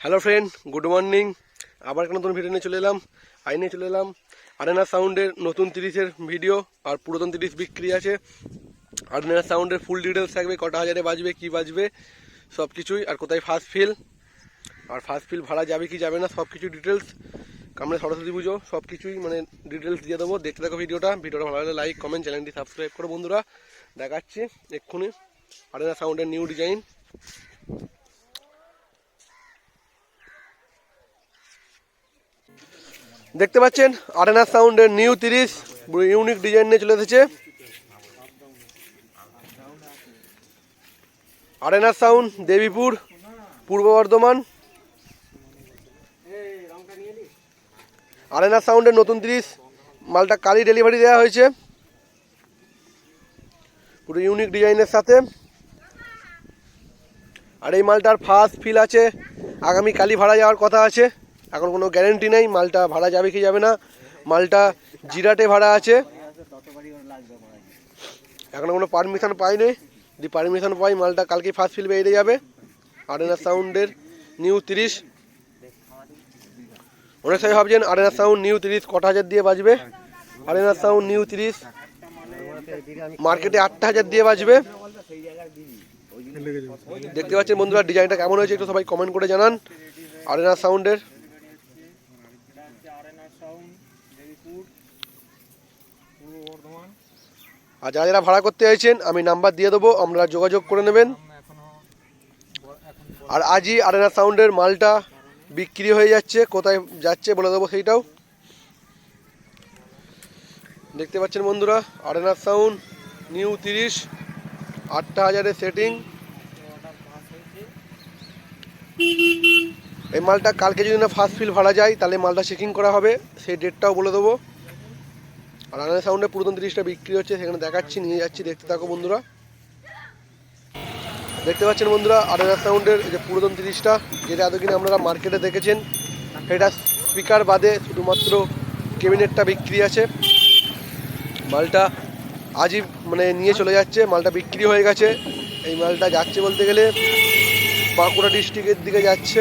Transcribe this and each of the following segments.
Hello friend good morning আবার একটা নতুন ভিডিও নিয়ে চলে এলাম। আই নিয়ে চলে এলাম। আরেনা সাউন্ডের নতুন তিরিশের ভিডিও আর পুরাতন তিরিশ বিক্রি আছে। আরেনা সাউন্ডের ফুল ডিটেলস থাকবে, কটা হাজারে বাজবে, কি বাজবে সব কিছুই আর কোথায় ফার্স্ট ফিল আর ফার্স্ট ফিল ভাড়া যাবে কি যাবে না সব কিছু ডিটেলস আমরা সরস্বতী পুজো সব কিছুই মানে ডিটেলস দিয়ে দেবো। দেখতে থাকো ভিডিওটা ভিডিওটা ভালো লাগলে লাইক কমেন্ট চ্যানেলটি সাবস্ক্রাইব করো বন্ধুরা। দেখাচ্ছি এক্ষুনি আরেনা সাউন্ডের নিউ ডিজাইন দেখতে পাচ্ছেন, আরেনা সাউন্ডের নিউ তিরিশ ইউনিক ডিজাইন নিয়ে চলে এসেছে। আরেনা সাউন্ড, দেবীপুর, পূর্ব বর্ধমান। আরেনা সাউন্ডের নতুন তিরিশ, মালটা কালই ডেলিভারি দেওয়া হয়েছে। পুরো ইউনিক ডিজাইনের সাথে। আর এই মালটার ফার্স্ট ফিল আছে আগামী কালি ভাড়া যাওয়ার কথা আছে। এখন কোনো গ্যারেন্টি নেই, মালটা ভাড়া যাবে কি যাবে না, মালটা জিরাটে ভাড়া আছে। এখনও কোনো পারমিশন পাইনি, যদি পারমিশন পাই, মালটা কালকে ফার্স্ট ফিল বেরিয়ে যাবে। আরেনা সাউন্ডের নিউ তিরিশ। অনেক সবাই ভাবছেন আরেনা সাউন্ড নিউ তিরিশ কটা হাজার দিয়ে বাজবে? আরেনা সাউন্ড নিউ তিরিশ মার্কেটে আটটা হাজার দিয়ে বাজবে। দেখতে পাচ্ছেন বন্ধুরা ডিজাইনটা কেমন হয়েছে, একটু সবাই কমেন্ট করে জানান। আরেনা সাউন্ডের আর যারা যারা ভাড়া করতে চাইছেন আমি নাম্বার দিয়ে দেবো আপনারা যোগাযোগ করে নেবেন। আর আজই আরেনা সাউন্ডের মালটা বিক্রি হয়ে যাচ্ছে। কোথায় যাচ্ছে বলে দেবো সেইটাও। দেখতে পাচ্ছেন বন্ধুরা আরেনা সাউন্ড নিউ তিরিশ আটটা হাজারের সেটিং এই মালটা কালকে যদি না ফার্স্ট ফিল ভাড়া যায়, তাহলে মালটা চেকিং করা হবে। সেই ডেটটাও বলে দেবো। আর আনার সাউন্ডে পুরাতন তিরিশটা বিক্রি হচ্ছে, সেখানে দেখাচ্ছি, নিয়ে যাচ্ছি, দেখতে থাকো বন্ধুরা। দেখতে পাচ্ছেন বন্ধুরা আরেনা সাউন্ডের যে পুরাতন তিরিশটা যেটা এতদিন আপনারা মার্কেটে দেখেছেন, সেটা স্পিকার বাদে শুধুমাত্র কেবিনেটটা বিক্রি আছে। মালটা আজই মানে নিয়ে চলে যাচ্ছে, মালটা বিক্রি হয়ে গেছে। এই মালটা যাচ্ছে বলতে গেলে বাঁকুড়া ডিস্ট্রিক্টের দিকে যাচ্ছে।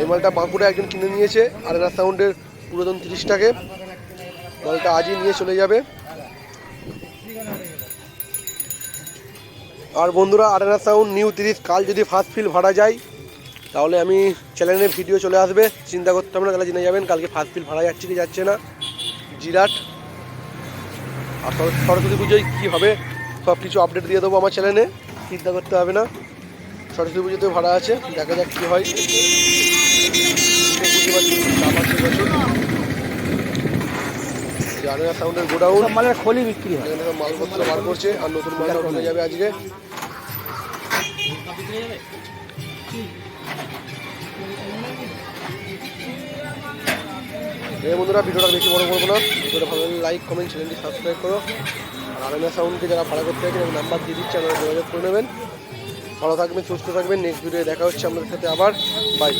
এই মালটা বাঁকুড়া একজন কিনে নিয়েছে আরেনা সাউন্ডের পুরাতন তিরিশটাকে। মালটা আজই নিয়ে চলে যাবে। আর বন্ধুরা আরেনা সাউন্ড নিউ তিরিশ, কাল যদি ফার্স্ট ফিল ভাড়া যায়, তাহলে আমি চ্যানেলে ভিডিও চলে আসবে। চিন্তা করতে হবে না, তাহলে জেনে যাবেন, কালকে ফার্স্ট ফিল ভাড়া যাচ্ছে কি যাচ্ছে না। জিরাট। আর সরস্বতী পুজোয় কী হবে সব কিছু আপডেট দিয়ে দেবো আমার চ্যানেলে চিন্তা করতে হবে না। সরস্বতী পুজোতে ভাড়া আছে দেখা যাক কী হয়। আরেনা সাউন্ডের গোডাউন। মালের খলি বিক্রি হয়। এখানে মালপত্র বার করছে আর নতুন মাল ঢুকে যাবে আজকে। এই বন্ধুরা ভিডিওটা বেশি বড় করব না। ভিডিওটা ভালো লাগলে লাইক কমেন্ট চ্যানেলটি সাবস্ক্রাইব করো। আর আরেনা সাউন্ডকে যারা ভাড়া করতে চাইছেন নাম্বার দিয়ে দিচ্ছি আপনারা যোগাযোগ করে নেবেন। ভালো থাকবেন সুস্থ থাকবেন। নেক্সট ভিডিও দেখা হচ্ছে আপনাদের সাথে আবার। বাই